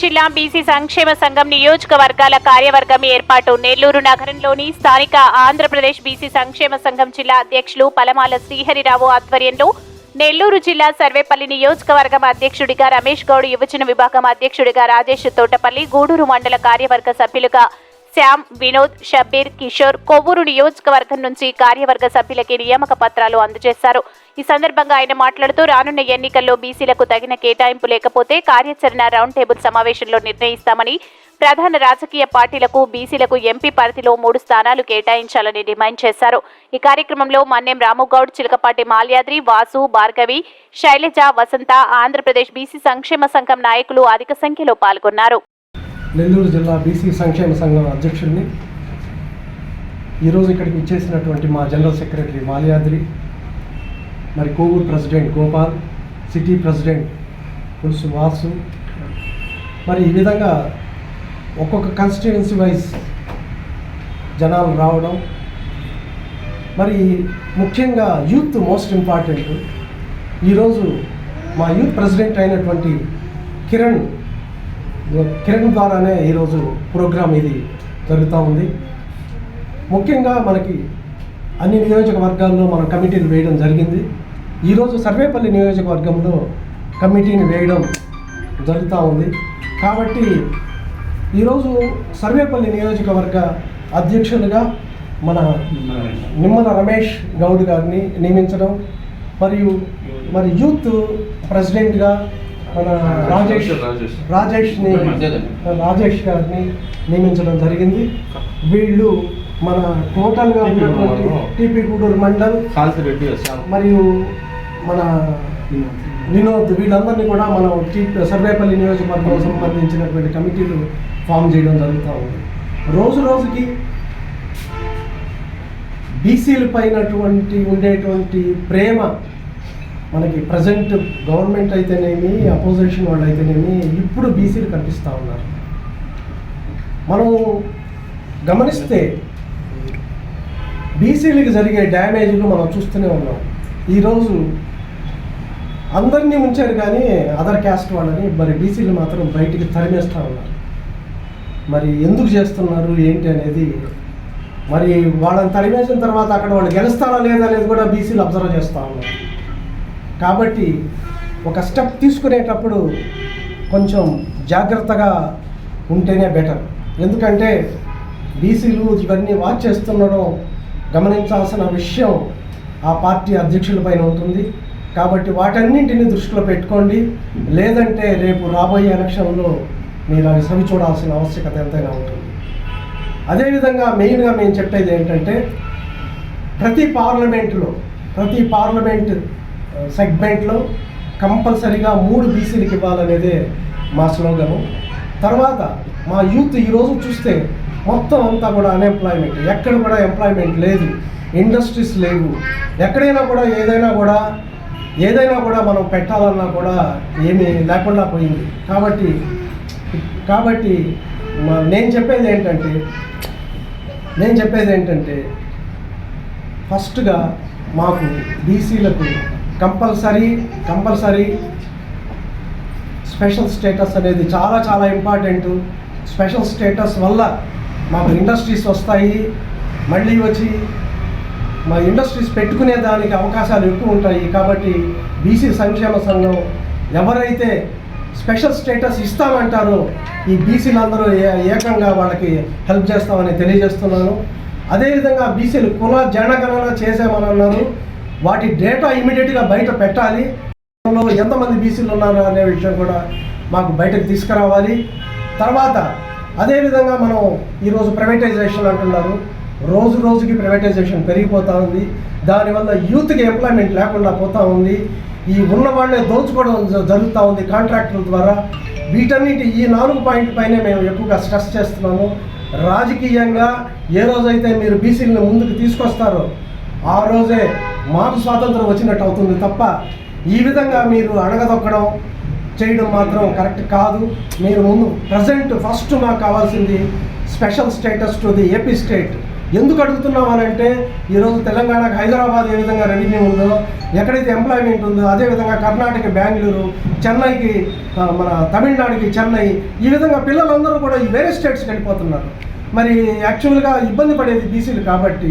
జిల్లా బీసీ సంక్షేమ సంఘం నియోజకవర్గాల కార్యవర్గం ఏర్పాటు. నెల్లూరు నగరంలోని స్థానిక ఆంధ్రప్రదేశ్ బీసీ సంక్షేమ సంఘం జిల్లా అధ్యక్షులు పలమాల శ్రీహరిరావు ఆధ్వర్యంలో నెల్లూరు జిల్లా సర్వేపల్లి నియోజకవర్గం అధ్యక్షుడిగా రమేష్ గౌడ్ యువజన విభాగం అధ్యక్షుడిగా రాజేష్ తోటపల్లి గూడూరు మండల కార్యవర్గ సభ్యులుగా శ్యామ్ వినోద్ షబ్బీర్ కిషోర్ కొవ్వూరు నియోజకవర్గం నుంచి కార్యవర్గ సభ్యులకి నియామక పత్రాలు అందజేశారు. ఈ సందర్భంగా ఆయన మాట్లాడుతూ రానున్న ఎన్నికల్లో బీసీలకు తగిన కేటాయింపు లేకపోతే కార్యాచరణ రౌండ్ టేబుల్ సమావేశంలో నిర్ణయిస్తామని ప్రధాన రాజకీయ పార్టీలకు బీసీలకు ఎంపీ పరిధిలో మూడు స్థానాలు కేటాయించాలని డిమాండ్ చేశారు. ఈ కార్యక్రమంలో మన్నెం రాముగౌడ్ చిలకపాటి మాల్యాద్రి వాసు భార్గవి శైలజ వసంత ఆంధ్రప్రదేశ్ బీసీ సంక్షేమ సంఘం నాయకులు అధిక సంఖ్యలో పాల్గొన్నారు. నెల్లూరు జిల్లా బీసీ సంక్షేమ సంఘం అధ్యక్షుడిని. ఈరోజు ఇక్కడికి ఇచ్చేసినటువంటి మా జనరల్ సెక్రటరీ మాల్యాద్రి మరి Kovur president Gopal city president Pulusu Vasu. మరి ఈ విధంగా ఒక్కొక్క కాన్స్టిట్యుయెన్సీ వైజ్ జనాలు రావడం. మరి ముఖ్యంగా యూత్ మోస్ట్ ఇంపార్టెంట్ ఈరోజు మా యూత్ ప్రెసిడెంట్ అయినటువంటి కిరణ్ కిరణ్ ద్వారానే ఈరోజు ప్రోగ్రాం ఇది జరుగుతూ ఉంది. ముఖ్యంగా మనకి అన్ని నియోజకవర్గాల్లో మనం కమిటీలు వేయడం జరిగింది. ఈరోజు సర్వేపల్లి నియోజకవర్గంలో కమిటీని వేయడం జరుగుతూ ఉంది. కాబట్టి ఈరోజు సర్వేపల్లి నియోజకవర్గ అధ్యక్షులుగా మన నిమ్మల రమేష్ గౌడ్ గారిని నియమించడం మరియు మరి యూత్ ప్రెసిడెంట్గా మన రాజేష్ రాజేష్. రాజేష్ని రాజేష్ గారిని నియమించడం జరిగింది. వీళ్ళు మన టోటల్గా ఉన్నటువంటి టీపీ గూడూరు మండల్ మరియు మన వినోద్ వీళ్ళందరినీ కూడా మనం సర్వేపల్లి నియోజకవర్గం సంబంధించినటువంటి కమిటీలు ఫామ్ చేయడం జరుగుతూ ఉంది. రోజు రోజుకి బీసీల పైనటువంటి ఉండేటువంటి ప్రేమ మనకి ప్రజెంట్ గవర్నమెంట్ అయితేనేమి అపోజిషన్ వాళ్ళు అయితేనేమి ఇప్పుడు బీసీలు కనిపిస్తూ ఉన్నారు. మనం గమనిస్తే బీసీలకు జరిగే డ్యామేజ్లు మనం చూస్తూనే ఉన్నాం. ఈరోజు అందరినీ ఉంచారు కానీ అదర్ క్యాస్ట్ వాళ్ళని మరి బీసీలు మాత్రం బయటికి తరిమేస్తూ ఉన్నారు. మరి ఎందుకు చేస్తున్నారు ఏంటి అనేది మరి వాళ్ళని తరిమేసిన తర్వాత అక్కడ వాళ్ళు గెలుస్తారా లేదా అనేది కూడా బీసీలు అబ్జర్వ్ చేస్తూ ఉన్నారు. కాబట్టి ఒక స్టెప్ తీసుకునేటప్పుడు కొంచెం జాగ్రత్తగా ఉంటేనే బెటర్ ఎందుకంటే బీసీలు ఇవన్నీ వాచ్ చేస్తుండడం గమనించాల్సిన విషయం ఆ పార్టీ అధ్యక్షుల పైన ఉంటుంది కాబట్టి వాటన్నింటిని దృష్టిలో పెట్టుకోండి. లేదంటే రేపు రాబోయే ఎలక్షన్లో మీరు అవి సవి చూడాల్సిన ఆవశ్యకత ఎంతైనా ఉంటుంది. అదేవిధంగా మెయిన్గా మేము చెప్పేది ఏంటంటే ప్రతి పార్లమెంట్లో ప్రతి పార్లమెంట్ సెగ్మెంట్లో కంపల్సరీగా మూడు బీసీలకు ఇవ్వాలనేదే మా స్లోగను. తర్వాత మా యూత్ ఈరోజు చూస్తే మొత్తం అంతా కూడా అన్ఎంప్లాయ్మెంట్ ఎక్కడ కూడా ఎంప్లాయ్మెంట్ లేదు. ఇండస్ట్రీస్ లేవు. ఎక్కడైనా కూడా ఏదైనా కూడా ఏదైనా కూడా మనం పెట్టాలన్నా కూడా ఏమీ లేకుండా పోయింది. కాబట్టి కాబట్టి నేను చెప్పేది ఏంటంటే నేను చెప్పేది ఏంటంటే ఫస్ట్గా మాకు బీసీలకు కంపల్సరీ కంపల్సరీ స్పెషల్ స్టేటస్ అనేది చాలా చాలా ఇంపార్టెంట్. స్పెషల్ స్టేటస్ వల్ల మాకు ఇండస్ట్రీస్ వస్తాయి. మళ్ళీ వచ్చి మా ఇండస్ట్రీస్ పెట్టుకునే దానికి అవకాశాలు ఎక్కువ ఉంటాయి. కాబట్టి బీసీ సంక్షేమ సంఘం ఎవరైతే స్పెషల్ స్టేటస్ ఇస్తామంటారో ఈ బీసీలందరూ ఏ- ఏకంగా వాళ్ళకి హెల్ప్ చేస్తామని తెలియజేస్తున్నాను. అదేవిధంగా బీసీలు కుల జనగణన చేసామని అన్నారు. వాటి డేటా ఇమీడియట్గా బయట పెట్టాలి. ఎంతమంది బీసీలు ఉన్నారు అనే విషయం కూడా మాకు బయటకు తీసుకురావాలి. తర్వాత అదేవిధంగా మనం ఈరోజు ప్రైవేటైజేషన్ అంటున్నారు. రోజు రోజుకి ప్రైవేటైజేషన్ పెరిగిపోతూ ఉంది. దానివల్ల యూత్కి ఎంప్లాయ్మెంట్ లేకుండా పోతూ ఉంది. ఈ ఉన్న వాళ్ళే దోచుకోవడం జ- జరుగుతూ ఉంది కాంట్రాక్టుల ద్వారా. వీటన్నిటి ఈ నాలుగు పాయింట్ పైనే మేము ఎక్కువగా స్ట్రెస్ చేస్తున్నాము. రాజకీయంగా ఏ రోజైతే మీరు బీసీలను ముందుకు తీసుకొస్తారో ఆ రోజే మాకు స్వాతంత్రం వచ్చినట్టు అవుతుంది తప్ప ఈ విధంగా మీరు అడగదొక్కడం చేయడం మాత్రం కరెక్ట్ కాదు. మీరు ముందు ప్రజెంట్ ఫస్ట్ మాకు కావాల్సింది special status to the AP state ఎందుకు అడుగుతున్నాం అని అంటే ఈరోజు తెలంగాణకు హైదరాబాద్ ఏ విధంగా రెవెన్యూ ఉందో ఎక్కడైతే ఎంప్లాయ్మెంట్ ఉందో అదే విధంగా కర్ణాటక బెంగళూరు చెన్నైకి మన తమిళనాడుకి చెన్నై ఈ విధంగా పిల్లలందరూ కూడా ఈ వేరే స్టేట్స్కి వెళ్ళిపోతున్నారు. మరి యాక్చువల్గా ఇబ్బంది పడేది బీసీలు కాబట్టి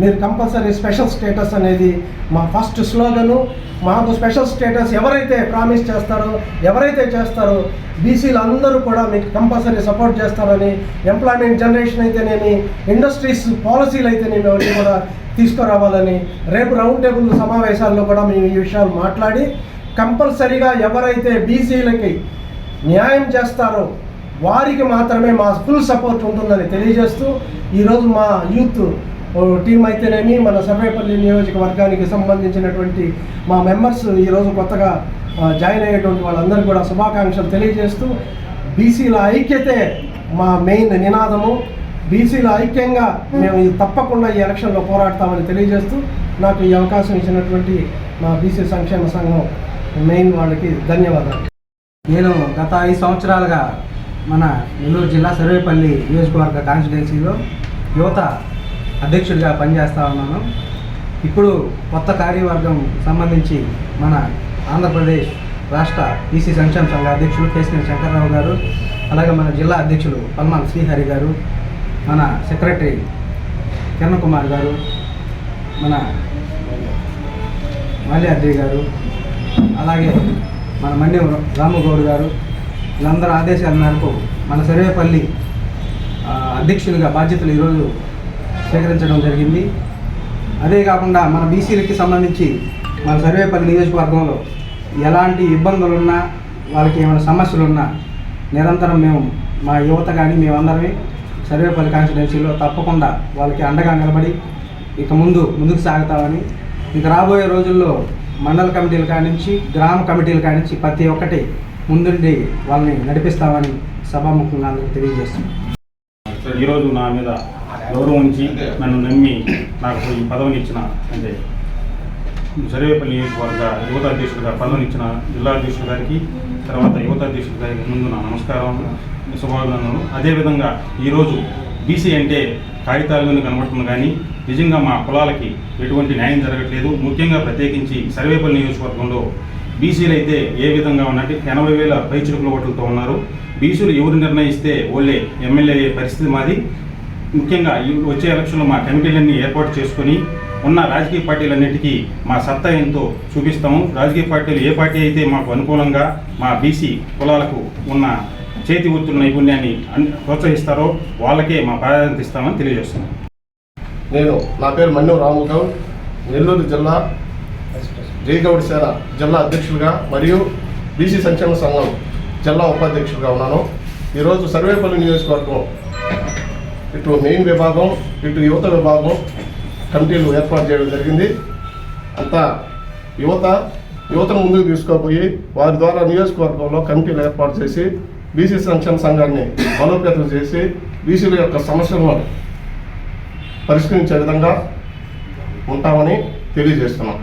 మీరు కంపల్సరీ స్పెషల్ స్టేటస్ అనేది మా ఫస్ట్ స్లోగను మాకు స్పెషల్ స్టేటస్ ఎవరైతే ప్రామిస్ చేస్తారో ఎవరైతే చేస్తారో బీసీలు అందరూ కూడా మీకు కంపల్సరీ సపోర్ట్ చేస్తారని ఎంప్లాయ్మెంట్ జనరేషన్ అయితేనేమి ఇండస్ట్రీస్ పాలసీలు అయితేనేమి అవన్నీ కూడా తీసుకురావాలని రేపు రౌండ్ టేబుల్ సమావేశాల్లో కూడా మేము ఈ విషయాలు మాట్లాడి కంపల్సరీగా ఎవరైతే బీసీలకి న్యాయం చేస్తారో వారికి మాత్రమే మా ఫుల్ సపోర్ట్ ఉంటుందని తెలియజేస్తూ ఈరోజు మా యూత్ టీం అయితేనేమి మన సర్వేపల్లి నియోజకవర్గానికి సంబంధించినటువంటి మా మెంబర్స్ ఈరోజు కొత్తగా జాయిన్ అయ్యేటువంటి వాళ్ళందరూ కూడా శుభాకాంక్షలు తెలియజేస్తూ బీసీల ఐక్యతే మా మెయిన్ నినాదము. బీసీల ఐక్యంగా మేము తప్పకుండా ఈ ఎలక్షన్లో పోరాడతామని తెలియజేస్తూ నాకు ఈ అవకాశం ఇచ్చినటువంటి మా బీసీ సంక్షేమ సంఘం మెయిన్ వాళ్ళకి ధన్యవాదాలు. నేను గత ఐదు సంవత్సరాలుగా మన నెల్లూరు జిల్లా సర్వేపల్లి నియోజకవర్గ కాన్స్టిట్యున్సీలో యువత అధ్యక్షుడిగా పనిచేస్తూ ఉన్నాను. ఇప్పుడు కొత్త కార్యవర్గం సంబంధించి మన ఆంధ్రప్రదేశ్ రాష్ట్ర ఈసీ సంక్షేమ సంఘ అధ్యక్షులు కేసినేని శంకర్రావు గారు అలాగే మన జిల్లా అధ్యక్షులు పల్మాల శ్రీహరి గారు మన సెక్రటరీ కిరణ్ కుమార్ గారు మన మాల్యాద్రి గారు అలాగే మన మన్యం రామగౌడ్ గారు వీళ్ళందరూ ఆదేశాల మేరకు మన సర్వేపల్లి అధ్యక్షులుగా బాధ్యతలు ఈరోజు స్వీకరించడం జరిగింది. అదే కాకుండా మన బీసీలకి సంబంధించి మన సర్వేపల్లి నియోజకవర్గంలో ఎలాంటి ఇబ్బందులున్నా వాళ్ళకి ఏమైనా సమస్యలున్నా నిరంతరం మేము మా యువత కానీ మేమందరమే సర్వేపల్లి కాన్స్టిట్యున్సీలో తప్పకుండా వాళ్ళకి అండగా నిలబడి ఇక ముందు ముందుకు సాగుతామని ఇక రాబోయే రోజుల్లో మండల కమిటీల కానించి గ్రామ కమిటీల కానించి ప్రతి ఒక్కటి ముందుండి వాళ్ళని నడిపిస్తామని సభాముఖంగా అందరికీ తెలియజేస్తున్నాం. ఈరోజు నా మీద గౌరవం ఉంచి నన్ను నమ్మి నాకు ఈ పదవిని ఇచ్చిన అంటే సర్వేపల్లి నియోజకవర్గ యువత అధ్యక్షుడిగా పదవిని ఇచ్చిన జిల్లా అధ్యక్షుడు గారికి తర్వాత యువత అధ్యక్షుడు గారికి ముందు నా నమస్కారం శుభాభినందనలు. అదేవిధంగా ఈరోజు బీసీ అంటే కాగితాల కనబడుతుంది కానీ నిజంగా మా కులాలకి ఎటువంటి న్యాయం జరగట్లేదు. ముఖ్యంగా ప్రత్యేకించి సర్వేపల్లి నియోజకవర్గంలో బీసీలు అయితే ఏ విధంగా ఉన్నట్టు ఎనభై వేల పైచురుకుల ఓట్లతో ఉన్నారు. బీసీలు ఎవరు నిర్ణయిస్తే ఓళ్ళే ఎమ్మెల్యే అయ్యే పరిస్థితి మాది. ముఖ్యంగా ఈ వచ్చే ఎలక్షన్లో మా కమిటీలన్నీ ఏర్పాటు చేసుకొని ఉన్న రాజకీయ పార్టీలన్నిటికీ మా సత్తా ఎంతో చూపిస్తాము. రాజకీయ పార్టీలు ఏ పార్టీ అయితే మాకు అనుకూలంగా మా బీసీ కులాలకు ఉన్న చేతి వృత్తుల నైపుణ్యాన్ని ప్రోత్సహిస్తారో వాళ్ళకే మా ప్రాధాన్యత ఇస్తామని తెలియజేస్తున్నాం. నేను నా పేరు మన్యం రాముగౌడ్. నెల్లూరు జిల్లా జయగౌడ్ సేన జిల్లా అధ్యక్షులుగా మరియు బీసీ సంక్షేమ సంఘం జిల్లా ఉపాధ్యక్షులుగా ఉన్నాను. ఈరోజు సర్వేపల్లి నియోజకవర్గం ఇటు మెయిన్ విభాగం ఇటు యువత విభాగం కమిటీలు ఏర్పాటు చేయడం జరిగింది. అంతా యువత యువతను ముందుకు తీసుకోపోయి వారి ద్వారా నియోజకవర్గంలో కమిటీలు ఏర్పాటు చేసి బీసీ సంక్షేమ సంఘాన్ని బలోపేతం చేసి బీసీల యొక్క సమస్యలను పరిష్కరించే విధంగా ఉంటామని తెలియజేస్తున్నాం.